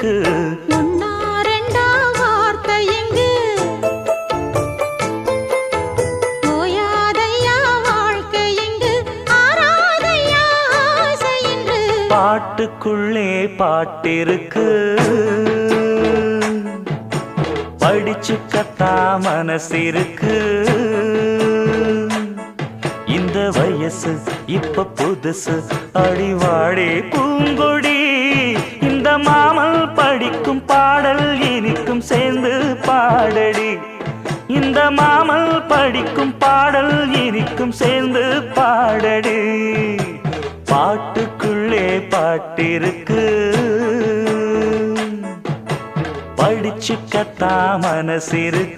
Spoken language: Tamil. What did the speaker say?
எனக்கு பாட்டுக்குள்ளே பாட்டிருக்கு. படிச்சு கத்தா மனசிருக்கு. இந்த வயசு இப்ப புதுசு அடிவாடே பூங்கொடி படிக்கும் பாடல் இனிக்கும் சேர்ந்து பாடடி. இந்த மாமல் படிக்கும் பாடல் இனிக்கும் சேர்ந்து பாடடி. பாட்டுக்குள்ளே பாட்டிருக்கு. படிச்சு மனசிருக்கு.